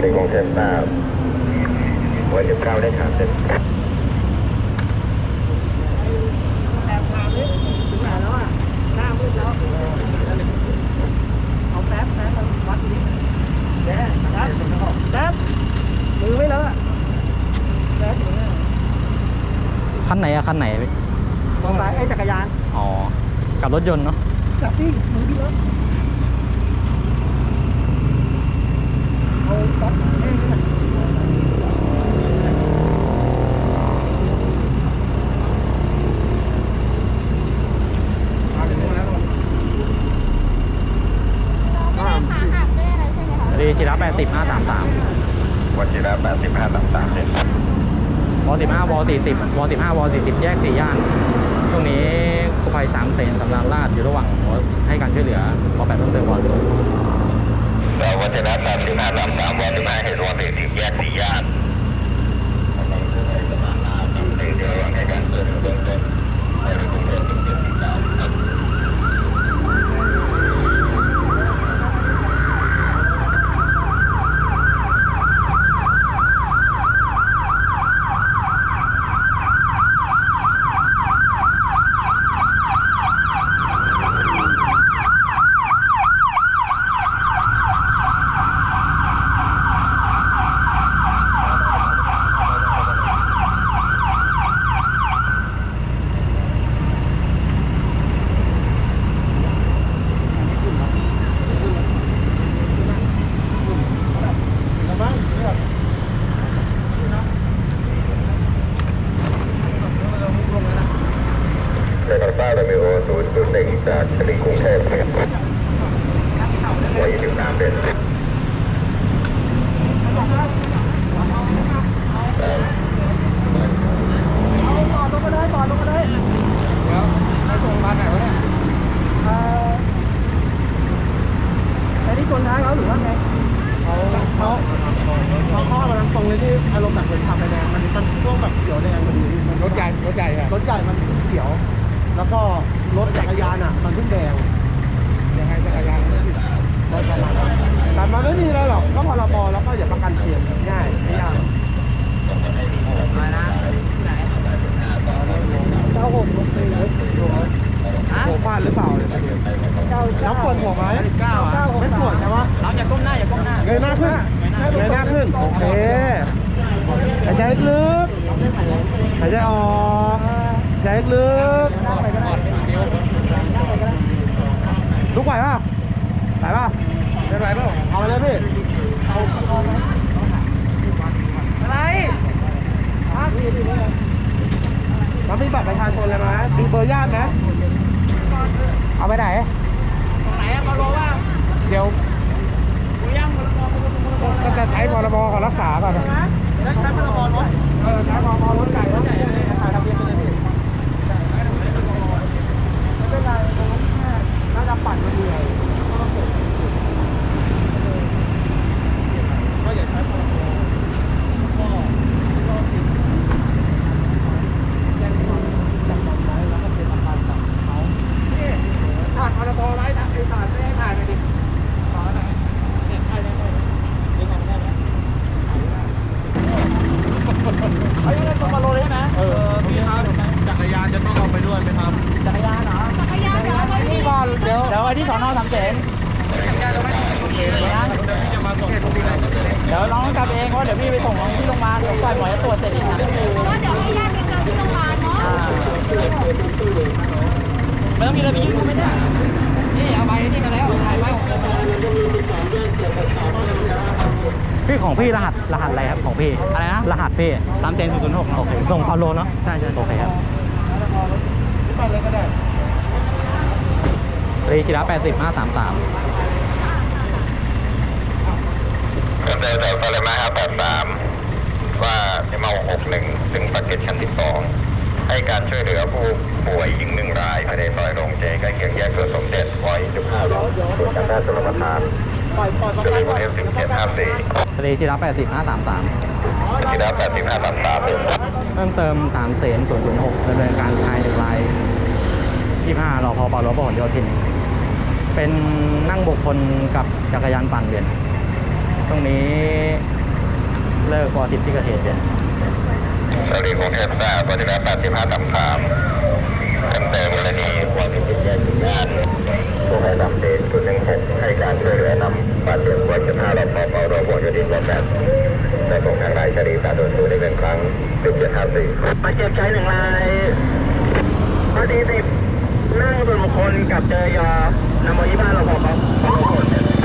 บริกรเทมทราบวันที่เก้าได้ถามเสร็จแอบถามนี่ถึงไหนแล้วอะหน้ามืดแล้วเอาแป๊บแป๊บมาวัดนี้แป๊บแป๊บแป๊บมือไม่เลอะแป๊บอยู่เนี่ยคันไหนอะคันไหนพี่มอเตอร์ไซค์ไอ้จักรยาน อ๋อ กับรถยนต์เนาะ จับดิมือพี่เลอะเอาต๊อกแห้งนี่นะเอาเดี๋ยวนู้นแล้วลงรีจิระแปดสิบห้าสามสามวันที่แล้วแปดสิบห้าสามสามเจ็ดวอสิบห้าวอสี่สิบวอสิบห้าวอสี่สิบแยกสี่ย่านช่วงนี้กู้ภัยสามเซนสำราญราชอยู่ระหว่างให้การช่วยเหลือพอแปดต้นเติมวอศูนย์เราวันที่แล้วแปด สิบห้าสามสามวันที่ห้าเหตุวันที่สิบแยกสี่ย่านเรื่องในการเกิดเบื้องต้นในกรุงเทพเป็นเจ็ดสิบเก้าครับ แล้วมั้งเนี่ย เรือฟ้าเรามีโอศูนย์ศูนย์หนึ่งจากชลิงกรุงเทพครับวัยยี่สิบสามเดือน เอาต่อลงมาเลยต่อลงมาเลย เดี๋ยวไปส่งร้านไหนวะเนี่ย เอ่อไอ้ที่ชนท้ายเขาหรือว่าไง เขาเขาเขาเขาเอามาทางตรงเลยที่อารมณ์แบบเห มือนขับไฟแดงมันมันช่วงแบบเขียวแดงพอดีรถใหญ่รถใหญ่อะรถใหญ่มันเขียว แล้วก็ รถจักรยานอะ มันเพิ่งแดงยังไงจักรยานไม่ผิดรถประมาณนั้นแต่มันไม่มีอะไรหรอกก็พรบแล้วก็อย่าประกันเขียนง่ายไม่ยากอะไรนะเก้าหกลงสี่เลยหัวฟาดหรือเปล่าเนี่ยเก้าน้ำปวดหัวไหมเก้าเก้าหกไม่ปวดใช่ไหมเราอย่าก้มหน้าอย่าก้มหน้าเงยหน้าขึ้นเงยหน้าขึ้นโอเคหายใจลึกหายใจออกหายใจลึก นั่งไปก็ได้นั่งไปก็ได้ ลุกไหวป่ะไหวป่ะเป็นไรเปล่าเอาไปเลยพี่เอาเอาไหมอะไรฮะพี่พี่นี่ไงมันมีบัตรประชาชนอะไรไหมมีเบอร์ญาติไหมเอาไปไหนไหนอะมาบอกว่าเดี๋ยวกูย่างมาละมอก็จะใช้พรบขอรักษาก่อนนะ ใช้ใช้พรบรถ เออใช้พรบรถไก่รถไก่ถ่ายทะเบียนไปเลยพี่ ไม่เป็นไรตรงนั้นแค่น่าจะปั่นมาเหนื่อยก็ต้องเก็บ ก็อย่าใช้พรบก็ก็ผิดแจ้งความจับความไว้แล้วก็เป็นอาการจับเขา นี่ถ่ายพรบไว้ถ่ายไอ้ถ่ายไม่ให้ถ่ายไปดิขอหน่อยเนี่ยถ่ายได้ไหมดึงออกได้ไหมเอายังไงตรงมาโลเลยใช่ไหม เออพี่ครับจักรยานจะต้ องเอาไปด้วยไหมครับจักรยานเหรอจักรยานเดี๋ยวเอาไว้ที่ก่อนเดี๋ยวเดี๋ยวไว้ที่สอนอสามเสนโอเคเดี๋ยวพี่จะมาส่งตรงนี้เดี๋ยวน้องกลับเองเพราะเดี๋ยวพี่ไปส่งน้องที่โรงพยาบาลเดี๋ยวปล่อยหมอจะตรวจเสร็จอีกนะเพราะว่าเดี๋ยวให้ญาติไปเจอที่โรงพยาบาลเนาะไม่ต้องมีอะไรไปยื่นไม่ได้นี่เอาใบนี่กันแล้วถ่ายไว้ของเราพี่ของพี่รหัสรหัสอะไรครับของพี่อะไรนะรหัสพี่สามเซนศูนย์ศูนย์หกโอเคส่งพาโลเนาะใช่ใช่โอเคครับ ไปเลยก็ได้รีจิระแปดสิบห้าสามสามก็ได้แต่ปริมาณแปดสามว่าที่มาหกหนึ่งถึงปากเกร็ดชั้นที่สองให้การช่วยเหลือผู้ป่วยหญิงหนึ่งรายภายในซอยโรงเจใกล้เคียงแยกเกิดสมเด็จวัยสิบห้าโรงส่วนการแพทย์ชลประทานปล่อยปล่อยประจะกันมีก่วัอนนที่สิบเจ็ดห้าสี่ทะเลจิระ80 533ที่แล้วแปดสิบห้าสามสามเพิ่มเติม3เสน006ดำเนินการภายในราย 25รอพอปรบผลโยธิน เป็นนั่งบุคคลกับจักรยานปั่นเวียนตรงนี้เลิกวอสิบที่เกิดเหตุเวียนสวัสดีกรุงเทพทราบวันที่แล้วแปดสิบห้าสามสามเติมเติมกรณีความผิดแยกงานผู้ให้นำเดชคุณหนึ่งหกให้การช่วยเหลือนำบาดเจ็บวันที่ห้ารอพอปรบผลโยธินวันแปดในของทางรายคดีสาโดนสูได้หนึ่งครั้งสิบเจ็ดห้าสี่บาดเจ็บใช้หนึ่งรายพอดีสิบ นั่งส่วนบุคคลกับเจอยานำมายี่บ้านเราพอเขาปรบผล